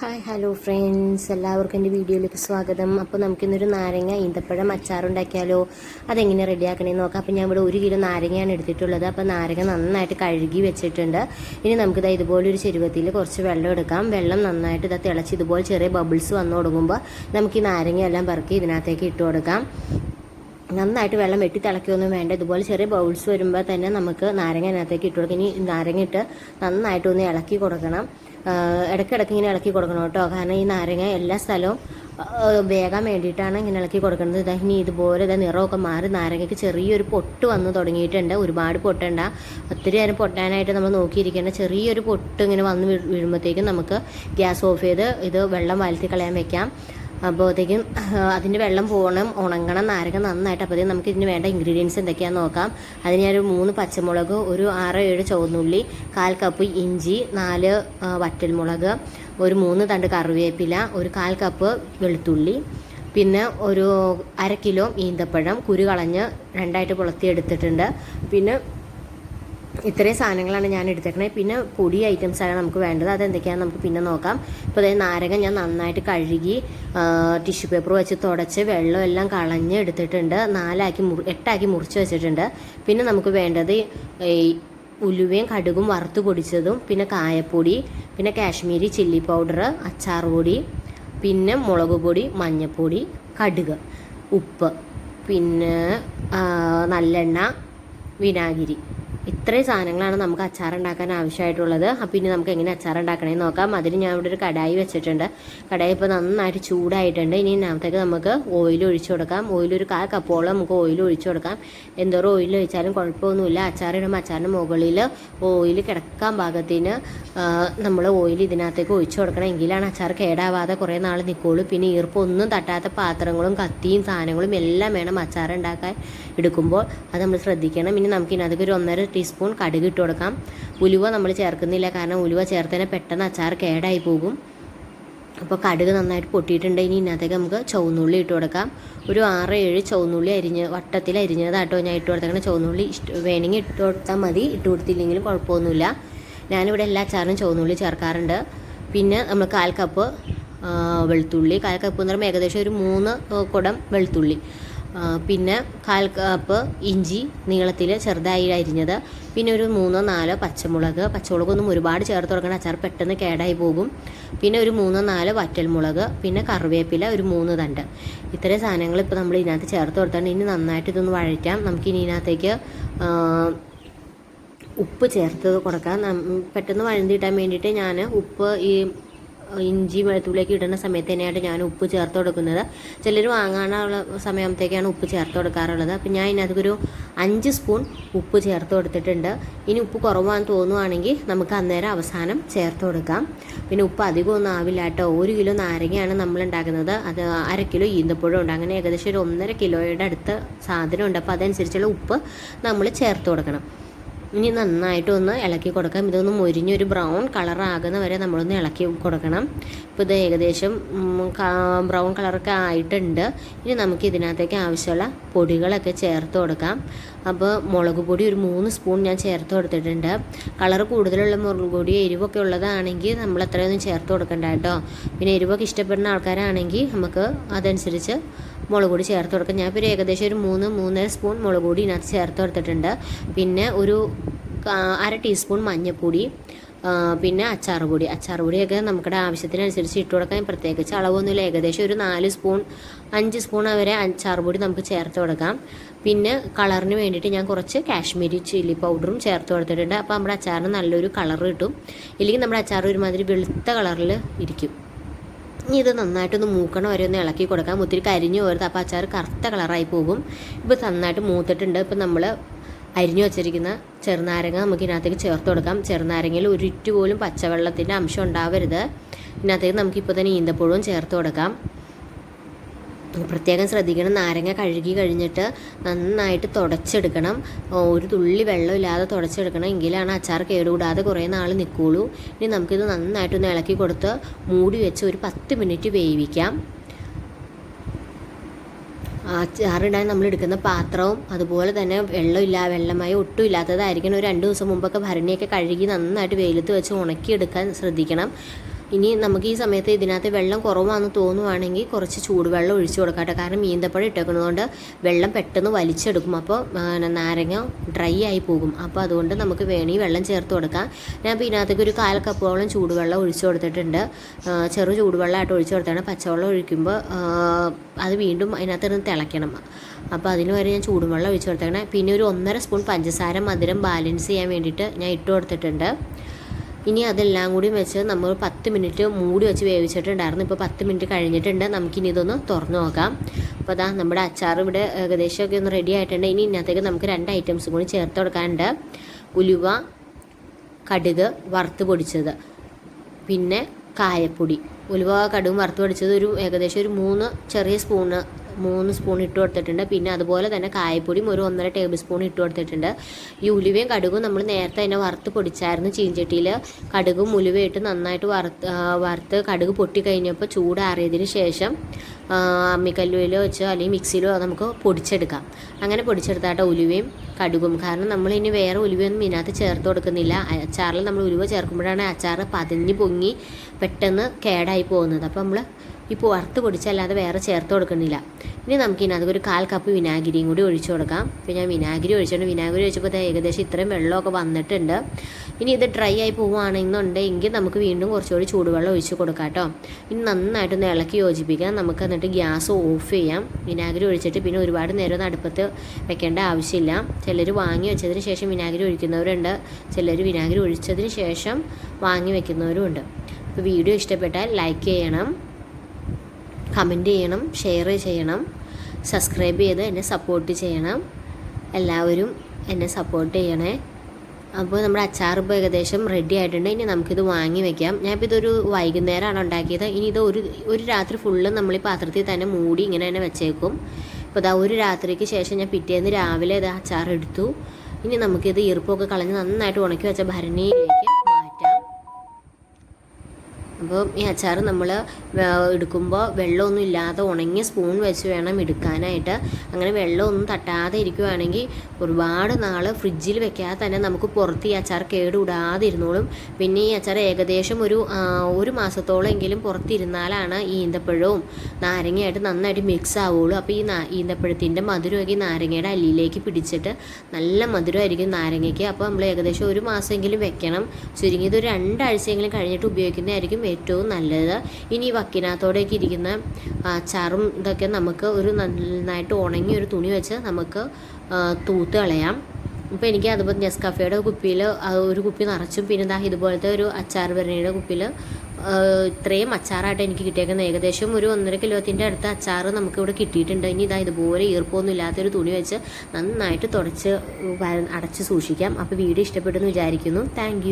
Hi hello friends എല്ലാവർക്കും എന്റെ വീഡിയോയിലേക്ക് സ്വാഗതം. അപ്പോൾ നമുക്കിന്നൊരു നാരങ്ങ ഈന്തപ്പഴം അച്ചാറുണ്ടാക്കിയാലോ? അതെങ്ങനെ റെഡിയാക്കണേന്ന് നോക്കാം. അപ്പോൾ ഞാൻ ഇവിടെ ഒരു കിലോ നാരങ്ങയാണ് എടുത്തിട്ടുള്ളത്. അപ്പോൾ നാരങ്ങ നന്നായിട്ട് കഴുകി വെച്ചിട്ടുണ്ട്. ഇനി നമുക്കിത് ഇതുപോലെ ഒരു ചെരുവത്തിൽ കുറച്ച് വെള്ളം എടുക്കാം. വെള്ളം നന്നായിട്ട് ഇതാ തിളച്ച് ഇതുപോലെ ചെറിയ ബബിൾസ് വന്നു തുടങ്ങുമ്പോൾ നമുക്ക് ഈ നാരങ്ങ എല്ലാം പെറുക്കി ഇതിനകത്തേക്ക് ഇട്ട് കൊടുക്കാം. നന്നായിട്ട് വെള്ളം വെട്ടി തിളക്കുകയൊന്നും വേണ്ട. ഇതുപോലെ ചെറിയ ബൗൾസ് വരുമ്പോൾ തന്നെ നമുക്ക് നാരങ്ങ അതിനകത്തേക്ക് ഇട്ട് കൊടുക്കാം. ഇനി നാരങ്ങ ഇട്ട് നന്നായിട്ടൊന്ന് ഇളക്കി കൊടുക്കണം. ഇടയ്ക്കിടയ്ക്ക് ഇങ്ങനെ ഇളക്കി കൊടുക്കണം കേട്ടോ. കാരണം ഈ നാരങ്ങ എല്ലാ സ്ഥലവും വേകാൻ വേണ്ടിയിട്ടാണ് ഇങ്ങനെ ഇളക്കി കൊടുക്കുന്നത്. ഇതാ ഇനി ഇതുപോലെ ഇതാ നിറമൊക്കെ മാറി നാരങ്ങയ്ക്ക് ചെറിയൊരു പൊട്ട് വന്ന് തുടങ്ങിയിട്ടുണ്ട്. ഒരുപാട് പൊട്ടണ്ട. ഒത്തിരി നേരം പൊട്ടാനായിട്ട് നമ്മൾ നോക്കിയിരിക്കേണ്ട ചെറിയൊരു പൊട്ട് ഇങ്ങനെ വന്ന് വീഴ് വീഴുമ്പോഴത്തേക്കും നമുക്ക് ഗ്യാസ് ഓഫ് ചെയ്ത് ഇത് വെള്ളം വലത്തി കളയാൻ വെക്കാം. അപ്പോഴത്തേക്കും അതിന്റെ വെള്ളം പോകണം ഉണങ്ങണം നാരകം നന്നായിട്ട് അപ്പോഴത്തേക്കും നമുക്ക് ഇതിന് വേണ്ട ഇൻഗ്രീഡിയൻസ് എന്തൊക്കെയാണെന്ന് നോക്കാം. അതിന് ഞാനൊരു മൂന്ന് പച്ചമുളക് ഒരു ആറ് ഏഴ് ചുവന്നുള്ളി കാൽ കപ്പ് ഇഞ്ചി നാല് വറ്റൽമുളക് ഒരു മൂന്ന് തണ്ട് കറിവേപ്പില ഒരു കാൽ കപ്പ് വെളുത്തുള്ളി പിന്നെ ഒരു അര കിലോ ഈന്തപ്പഴം കുരു കളഞ്ഞ് രണ്ടായിട്ട് പുളത്തി എടുത്തിട്ടുണ്ട് പിന്നെ ഇത്രയും സാധനങ്ങളാണ് ഞാൻ എടുത്തേക്കണത് പിന്നെ പൊടി ഐറ്റംസ് ആണ് നമുക്ക് വേണ്ടത്. അതെന്തൊക്കെയാണെന്ന് നമുക്ക് പിന്നെ നോക്കാം. ഇപ്പോൾ അതായത് നാരങ്ങ ഞാൻ നന്നായിട്ട് കഴുകി ടിഷ്യൂ പേപ്പർ വെച്ച് തുടച്ച് വെള്ളം എല്ലാം കളഞ്ഞ് എടുത്തിട്ടുണ്ട്. നാലാക്കി മുറി എട്ടാക്കി മുറിച്ച് വെച്ചിട്ടുണ്ട്. പിന്നെ നമുക്ക് വേണ്ടത് ഉലുവയും കടുകും വറുത്ത് പൊടിച്ചതും പിന്നെ കായപ്പൊടി പിന്നെ കാശ്മീരി ചില്ലി പൗഡർ അച്ചാർ പൊടി പിന്നെ മുളക് പൊടി മഞ്ഞൾപ്പൊടി കടുക് ഉപ്പ് പിന്നെ നല്ലെണ്ണ വിനാഗിരി. ഇത്രയും സാധനങ്ങളാണ് നമുക്ക് അച്ചാർ ഉണ്ടാക്കാൻ ആവശ്യമായിട്ടുള്ളത്. അപ്പം ഇനി നമുക്ക് എങ്ങനെ അച്ചാർ ഉണ്ടാക്കണമെന്ന് നോക്കാം. അതിന് ഞാൻ ഇവിടെ ഒരു കടായി വെച്ചിട്ടുണ്ട്. കടായി ഇപ്പോൾ നന്നായിട്ട് ചൂടായിട്ടുണ്ട്. ഇനി ഇതിനകത്തേക്ക് നമുക്ക് ഓയിൽ ഒഴിച്ചു കൊടുക്കാം. ഓയിൽ ഒരു കാൽ കപ്പോളം നമുക്ക് ഓയിൽ ഒഴിച്ചു കൊടുക്കാം. എന്തോരം ഓയിൽ ഒഴിച്ചാലും കുഴപ്പമൊന്നുമില്ല. അച്ചാറിടുമ്പോൾ അച്ചാറിന്റെ മുകളിൽ ഓയിൽ കിടക്കാൻ പാകത്തിന് നമ്മൾ ഓയിൽ ഇതിനകത്തേക്ക് ഒഴിച്ചു കൊടുക്കണം. എങ്കിലാണ് അച്ചാർ കേടാവാതെ കുറേ നാൾ നിൽക്കുള്ളൂ പിന്നെ ഈർപ്പൊന്നും തട്ടാത്ത പാത്രങ്ങളും കത്തിയും സാധനങ്ങളും എല്ലാം വേണം അച്ചാർ ഉണ്ടാക്കാൻ എടുക്കുമ്പോൾ. അത് നമ്മൾ ശ്രദ്ധിക്കണം. ഇനി നമുക്ക് ഇതിനകത്തേക്ക് ഒരു ഒന്നര ടീസ്പൂൺ കടുക് ഇട്ട് കൊടുക്കാം. ഉലുവ നമ്മൾ ചേർക്കുന്നില്ല. കാരണം ഉലുവ ചേർത്തതിനെ പെട്ടെന്ന് അച്ചാർ കേടായി പോകും. അപ്പോൾ കടുക് നന്നായിട്ട് പൊട്ടിയിട്ടുണ്ട്. ഇനി ഇതിനകത്തേക്ക് നമുക്ക് ചുവന്നുള്ളി ഇട്ട് കൊടുക്കാം. ഒരു ആറ് ഏഴ് ചുവന്നുള്ളി അരിഞ്ഞ് വട്ടത്തിൽ അരിഞ്ഞതാട്ടോ ഞാൻ ഇട്ട് കൊടുത്തേക്കണ. ചുവന്നുള്ളി ഇഷ്ട വേണമെങ്കിൽ ഇട്ട് കൊടുത്താൽ മതി. ഇട്ട് കൊടുത്തില്ലെങ്കിലും കുഴപ്പമൊന്നുമില്ല. ഞാനിവിടെ എല്ലാ അച്ചാറിനും ചുവന്നുള്ളി ചേർക്കാറുണ്ട്. പിന്നെ നമ്മൾ കാൽ കപ്പ് വെളുത്തുള്ളി. കാൽ കപ്പ് എന്ന് പറയുമ്പോൾ ഏകദേശം ഒരു മൂന്ന് കുടം വെളുത്തുള്ളി. പിന്നെ കാൽ കപ്പ് ഇഞ്ചി നീളത്തിൽ ചെറുതായി അരിഞ്ഞത്. പിന്നെ ഒരു മൂന്നോ നാലോ പച്ചമുളക്. പച്ചമുളകൊന്നും ഒരുപാട് ചേർത്ത് കൊടുക്കണം അച്ചാർ പെട്ടെന്ന് കേടായി പോകും. പിന്നെ ഒരു മൂന്നോ നാലോ വറ്റൽമുളക്. പിന്നെ കറിവേപ്പില ഒരു മൂന്ന് തണ്ട്. ഇത്രയും സാധനങ്ങൾ ഇപ്പോൾ നമ്മൾ ഇതിനകത്ത് ചേർത്ത് കൊടുത്തിട്ടുണ്ട്. ഇനി നന്നായിട്ട് ഇതൊന്ന് വഴറ്റാം. നമുക്കിനി ഇതിനകത്തേക്ക് ആ, ഉപ്പ് ചേർത്ത് കൊടുക്കാം. പെട്ടെന്ന് വഴന്തി കിട്ടാൻ വേണ്ടിയിട്ട് ഞാൻ ഉപ്പ് ഈ ഇഞ്ചി വെളുത്തുള്ളിയൊക്കെ ഇടുന്ന സമയത്ത് തന്നെയായിട്ട് ഞാൻ ഉപ്പ് ചേർത്ത് കൊടുക്കുന്നത്. ചിലർ വാങ്ങാനുള്ള സമയത്തേക്കാണ് ഉപ്പ് ചേർത്ത് കൊടുക്കാറുള്ളത്. അപ്പം ഞാൻ ഇതിനകത്തൊരു അഞ്ച് സ്പൂൺ ഉപ്പ് ചേർത്ത് കൊടുത്തിട്ടുണ്ട്. ഇനി ഉപ്പ് കുറവാന്ന് തോന്നുവാണെങ്കിൽ നമുക്ക് അന്നേരം അവസാനം ചേർത്ത് കൊടുക്കാം. പിന്നെ ഉപ്പ് അധികം ഒന്നും ആവില്ല കേട്ടോ. ഒരു കിലോ നാരങ്ങയാണ് നമ്മൾ ഉണ്ടാക്കുന്നത്. അത് അര കിലോ ഈന്തപ്പഴം ഉണ്ട്. അങ്ങനെ ഏകദേശം ഒരു ഒന്നര കിലോയുടെ അടുത്ത് സാധനമുണ്ട് അപ്പോൾ അതനുസരിച്ചുള്ള ഉപ്പ് നമ്മൾ ചേർത്ത് കൊടുക്കണം. ഇനി നന്നായിട്ട് ഒന്ന് ഇളക്കി കൊടുക്കാം. ഇതൊന്ന് മുരിഞ്ഞൊരു ബ്രൗൺ കളറാകുന്ന വരെ നമ്മളൊന്ന് ഇളക്കി കൊടുക്കണം. ഇപ്പോൾ ഇത് ഏകദേശം ബ്രൗൺ കളറൊക്കെ ആയിട്ടുണ്ട്. ഇനി നമുക്ക് ഇതിനകത്തേക്ക് ആവശ്യമുള്ള പൊടികളൊക്കെ ചേർത്ത് കൊടുക്കാം. അപ്പോൾ മുളക് പൊടി ഒരു മൂന്ന് സ്പൂൺ ഞാൻ ചേർത്ത് കൊടുത്തിട്ടുണ്ട്. കളർ കൂടുതലുള്ള മുളക് പൊടി എരിവൊക്കെ ഉള്ളതാണെങ്കിൽ നമ്മൾ അത്രയൊന്നും ചേർത്ത് കൊടുക്കണ്ട കേട്ടോ. പിന്നെ എരിവൊക്കെ ഇഷ്ടപ്പെടുന്ന ആൾക്കാരാണെങ്കിൽ നമുക്ക് അതനുസരിച്ച് മുളക് പൊടി ചേർത്ത് കൊടുക്കാം. ഞാൻ ഒരു ഏകദേശം ഒരു മൂന്ന് മൂന്നര സ്പൂൺ മുളക് പൊടി ഇതിനകത്ത് ചേർത്ത് കൊടുത്തിട്ടുണ്ട്. പിന്നെ ഒരു അര ടീസ്പൂൺ മഞ്ഞൾപ്പൊടി പിന്നെ അച്ചാർ പൊടി. അച്ചാർ പൊടിയൊക്കെ നമ്മുടെ ആവശ്യത്തിനനുസരിച്ച് ഇട്ട് കൊടുക്കാൻ പ്രത്യേകിച്ച് അളവൊന്നുമില്ല. ഏകദേശം ഒരു നാല് സ്പൂൺ അഞ്ച് സ്പൂൺ വരെ അച്ചാർ പൊടി നമുക്ക് ചേർത്ത് കൊടുക്കാം. പിന്നെ കളറിന് വേണ്ടിയിട്ട് ഞാൻ കുറച്ച് കാശ്മീരി ചില്ലി പൗഡറും ചേർത്ത് കൊടുത്തിട്ടുണ്ട്. അപ്പോൾ നമ്മുടെ അച്ചാറിന് നല്ലൊരു കളർ കിട്ടും. ഇല്ലെങ്കിൽ നമ്മുടെ അച്ചാർ ഒരുമാതിരി വെളുത്ത കളറിൽ ഇരിക്കും. ഇനി ഇത് നന്നായിട്ടൊന്ന് മൂക്കണ. വരെ ഒന്ന് ഇളക്കി കൊടുക്കാം. ഒത്തിരി കരിഞ്ഞു പോരുത് അപ്പോൾ അച്ചാർ കറുത്ത കളറായി പോകും. ഇപ്പോൾ നന്നായിട്ട് മൂത്തിട്ടുണ്ട്. ഇപ്പോൾ നമ്മൾ അരിഞ്ഞു വച്ചിരിക്കുന്ന ചെറുനാരങ്ങ നമുക്ക് ഇതിനകത്തേക്ക് ചേർത്ത് കൊടുക്കാം. ചെറുനാരങ്ങയിൽ ഒരിറ്റ് പോലും പച്ചവെള്ളത്തിന്റെ അംശം ഉണ്ടാവരുത്. ഇതിനകത്തേക്ക് നമുക്കിപ്പോൾ തന്നെ ഈന്തപ്പഴവും ചേർത്ത് കൊടുക്കാം. പ്രത്യേകം ശ്രദ്ധിക്കണം. നാരങ്ങ കഴുകി കഴിഞ്ഞിട്ട് നന്നായിട്ട് തുടച്ചെടുക്കണം. ഒരു തുള്ളി വെള്ളം ഇല്ലാതെ തുടച്ചെടുക്കണം. എങ്കിലാണ് അച്ചാർ കേടുകൂടാതെ കുറേ നാൾ നിൽക്കുകയുള്ളൂ ഇനി നമുക്കിത് നന്നായിട്ടൊന്ന് ഇളക്കി കൊടുത്ത് മൂടി വെച്ച് ഒരു പത്ത് മിനിറ്റ് വേവിക്കാം. അച്ചാറിടാൻ നമ്മൾ എടുക്കുന്ന പാത്രവും അതുപോലെ തന്നെ വെള്ളമില്ല വെള്ളമായി ഒട്ടും ഇല്ലാത്തതായിരിക്കണം. ഒരു രണ്ട് ദിവസം മുമ്പൊക്കെ ഭരണിയൊക്കെ കഴുകി നന്നായിട്ട് വെയിലത്ത് വെച്ച് ഉണക്കിയെടുക്കാൻ ശ്രദ്ധിക്കണം. ഇനി നമുക്ക് ഈ സമയത്ത് ഇതിനകത്ത് വെള്ളം കുറവാണെന്ന് തോന്നുവാണെങ്കിൽ കുറച്ച് ചൂടുവെള്ളം ഒഴിച്ചു കൊടുക്കാം കേട്ടോ. കാരണം ഈന്തപ്പഴം ഇട്ടേക്കുന്നതുകൊണ്ട് വെള്ളം പെട്ടെന്ന് വലിച്ചെടുക്കും. അപ്പോൾ നാരങ്ങ ഡ്രൈ ആയി പോകും. അപ്പോൾ അതുകൊണ്ട് നമുക്ക് വേണമെങ്കിൽ വെള്ളം ചേർത്ത് കൊടുക്കാം. ഞാൻ ഇപ്പോൾ ഇതിനകത്തേക്ക് ഒരു കാൽ കപ്പോളം ചൂടുവെള്ളം ഒഴിച്ചു കൊടുത്തിട്ടുണ്ട്. ചെറു ചൂടുവെള്ളമായിട്ട് ഒഴിച്ചു കൊടുത്താണ് പച്ചവെള്ളം ഒഴിക്കുമ്പോൾ അത് വീണ്ടും അതിനകത്ത് നിന്ന് തിളയ്ക്കണം. അപ്പോൾ അതിന് വരെ ഞാൻ ചൂടുവെള്ളം ഒഴിച്ചു കൊടുത്തേക്കണേ. പിന്നെ ഒരു ഒന്നര സ്പൂൺ പഞ്ചസാര മധുരം ബാലൻസ് ചെയ്യാൻ വേണ്ടിയിട്ട് ഞാൻ ഇട്ട് കൊടുത്തിട്ടുണ്ട്. ഇനി അതെല്ലാം കൂടി വെച്ച് നമ്മൾ പത്ത് മിനിറ്റ് മൂടി വെച്ച് വേവിച്ചിട്ടുണ്ടായിരുന്നു. ഇപ്പോൾ പത്ത് മിനിറ്റ് കഴിഞ്ഞിട്ടുണ്ട്. നമുക്കിനി ഇതൊന്ന് തുറന്നു നോക്കാം. അപ്പോൾ അതാ നമ്മുടെ അച്ചാർ ഇവിടെ ഏകദേശമൊക്കെ ഒന്ന് റെഡി ആയിട്ടുണ്ട്. ഇനി ഇതിനകത്തേക്ക് നമുക്ക് രണ്ട് ഐറ്റംസും കൂടി ചേർത്ത് കൊടുക്കാനുണ്ട്. ഉലുവ കടുക് വറുത്ത് പൊടിച്ചത്. പിന്നെ കായപ്പൊടി. ഉലുവ കടുകും വറുത്ത് പൊടിച്ചത് ഒരു ഏകദേശം ഒരു മൂന്ന് ചെറിയ സ്പൂണ് മൂന്ന് സ്പൂൺ ഇട്ട് കൊടുത്തിട്ടുണ്ട്. പിന്നെ അതുപോലെ തന്നെ കായപ്പൊടിയും ഒരു ഒന്നര ടേബിൾ സ്പൂൺ ഇട്ട് കൊടുത്തിട്ടുണ്ട്. ഈ ഉലുവയും കടുകും നമ്മൾ നേരത്തെ തന്നെ വറുത്ത് പൊടിച്ചായിരുന്നു ചീഞ്ചട്ടിയിൽ. കടുകും ഉലുവയും ഇട്ട് നന്നായിട്ട് വറുത്ത് വറുത്ത് കടുക് പൊട്ടി കഴിഞ്ഞപ്പോൾ ചൂടാറിയതിന് ശേഷം അമ്മിക്കല്ലുവിലോ വെച്ചോ അല്ലെങ്കിൽ മിക്സിയിലോ നമുക്ക് പൊടിച്ചെടുക്കാം. അങ്ങനെ പൊടിച്ചെടുത്താട്ട ഉലുവയും കടുകും. കാരണം നമ്മൾ ഇനി വേറെ ഉലുവയൊന്നും ഇതിനകത്ത് ചേർത്ത് കൊടുക്കുന്നില്ല. അച്ചാറിൽ നമ്മൾ ഉലുവ ചേർക്കുമ്പോഴാണ് അച്ചാർ പതിഞ്ഞ് പൊങ്ങി പെട്ടെന്ന് കേടായി പോകുന്നത്. അപ്പോൾ നമ്മൾ ഇപ്പോൾ വറുത്ത് പൊടിച്ചല്ലാതെ വേറെ ചേർത്ത് കൊടുക്കുന്നില്ല. ഇനി നമുക്ക് ഇതിനകത്ത് ഒരു കാൽ കപ്പ് വിനാഗിരിയും കൂടി ഒഴിച്ചു കൊടുക്കാം. ഇപ്പോൾ ഞാൻ വിനാഗിരി ഒഴിച്ചിട്ടുണ്ട്. വിനാഗിരി ഒഴിച്ചപ്പോൾ ഏകദേശം ഇത്രയും വെള്ളമൊക്കെ വന്നിട്ടുണ്ട്. ഇനി ഇത് ഡ്രൈ ആയി പോവുകയാണെന്നുണ്ടെങ്കിൽ നമുക്ക് വീണ്ടും കുറച്ചുകൂടി ചൂടുവെള്ളം ഒഴിച്ച് കൊടുക്കാം കേട്ടോ. ഇനി നന്നായിട്ടൊന്ന് ഇളക്കി യോജിപ്പിക്കാം നമുക്ക് എന്നിട്ട് ഗ്യാസ് ഓഫ് ചെയ്യാം. വിനാഗിരി ഒഴിച്ചിട്ട് പിന്നെ ഒരുപാട് നേരം അടുപ്പത്ത് വെക്കേണ്ട ആവശ്യമില്ല. ചിലർ വാങ്ങി വെച്ചതിന് ശേഷം വിനാഗിരി ഒഴിക്കുന്നവരുണ്ട്. ചിലർ വിനാഗിരി ഒഴിച്ചതിന് ശേഷം വാങ്ങി വെക്കുന്നവരും ഉണ്ട് അപ്പോൾ വീഡിയോ ഇഷ്ടപ്പെട്ടാൽ ലൈക്ക് ചെയ്യണം കമന്റ് ചെയ്യണം ഷെയർ ചെയ്യണം സബ്സ്ക്രൈബ് ചെയ്ത് എന്നെ സപ്പോർട്ട് ചെയ്യണം. എല്ലാവരും എന്നെ സപ്പോർട്ട് ചെയ്യണേ. അപ്പോൾ നമ്മുടെ അച്ചാർ ഇപ്പോൾ ഏകദേശം റെഡി ആയിട്ടുണ്ട്. ഇനി നമുക്കിത് വാങ്ങി വെക്കാം. ഞാനിപ്പോൾ ഇതൊരു വൈകുന്നേരമാണ് ഉണ്ടാക്കിയത്. ഇനി ഇത് ഒരു ഒരു രാത്രി ഫുള്ള് നമ്മൾ ഈ പാത്രത്തിൽ തന്നെ മൂടി ഇങ്ങനെ തന്നെ വെച്ചേക്കും. അപ്പോൾ ഇതാ ഒരു രാത്രിക്ക് ശേഷം ഞാൻ പിറ്റേന്ന് രാവിലെ ഇത് അച്ചാർ എടുത്തു. ഇനി നമുക്കിത് ഈർപ്പമൊക്കെ കളഞ്ഞ് നന്നായിട്ട് ഉണക്കി വെച്ച ഭരണിയിലേക്ക് അപ്പോൾ ഈ അച്ചാർ നമ്മൾ എടുക്കുമ്പോൾ വെള്ളമൊന്നും ഇല്ലാതെ ഉണങ്ങിയ സ്പൂൺ വെച്ച് വേണം എടുക്കാനായിട്ട്. അങ്ങനെ വെള്ളമൊന്നും തട്ടാതെ ഇരിക്കുവാണെങ്കിൽ ഒരുപാട് നാൾ ഫ്രിഡ്ജിൽ വെക്കാതെ തന്നെ നമുക്ക് പുറത്ത് ഈ അച്ചാർ കേടുകൂടാതെ ഇരുന്നോളും പിന്നെ ഈ അച്ചാർ ഏകദേശം ഒരു ഒരു മാസത്തോളമെങ്കിലും പുറത്തിരുന്നാലാണ് ഈ ഈന്തപ്പഴവും നാരങ്ങയായിട്ട് നന്നായിട്ട് മിക്സ് ആവുള്ളൂ. അപ്പോൾ ഈ നാ- ഈന്തപ്പഴത്തിന്റെ മധുരമൊക്കെ നാരങ്ങയുടെ അല്ലിയിലേക്ക് പിടിച്ചിട്ട് നല്ല മധുരമായിരിക്കും നാരങ്ങയ്ക്ക്. അപ്പോൾ നമ്മൾ ഏകദേശം ഒരു മാസമെങ്കിലും വെക്കണം. ചുരുങ്ങിയത് ഒരു രണ്ടാഴ്ചയെങ്കിലും കഴിഞ്ഞിട്ട് ഉപയോഗിക്കുന്നതായിരിക്കും ഏറ്റവും നല്ലത്. ഇനി വക്കിനകത്തോടെയൊക്കെ ഇരിക്കുന്ന അച്ചാറും ഇതൊക്കെ നമുക്ക് ഒരു നന്നായിട്ട് ഉണങ്ങി ഒരു തുണി വെച്ച് നമുക്ക് തൂത്ത് കളയാം. അപ്പോൾ എനിക്ക് അതുപോലെ നെസ്കഫയുടെ കുപ്പിയിൽ ഒരു കുപ്പി നിറച്ചും പിന്നെ ദാ ഇതുപോലത്തെ ഒരു അച്ചാർ ഭരണിയുടെ കുപ്പിയിൽ ഇത്രയും അച്ചാറായിട്ട് എനിക്ക് കിട്ടിയേക്കുന്നത്. ഏകദേശം ഒരു ഒന്നര കിലോത്തിന്റെ അടുത്ത് അച്ചാർ നമുക്കിവിടെ കിട്ടിയിട്ടുണ്ട്. ഇനി ഇതാ ഇതുപോലെ ഈർപ്പമൊന്നും ഇല്ലാത്തൊരു തുണി വെച്ച് നന്നായിട്ട് തുടച്ച് അടച്ച് സൂക്ഷിക്കാം. അപ്പോൾ വീഡിയോ ഇഷ്ടപ്പെട്ടെന്ന് വിചാരിക്കുന്നു. താങ്ക്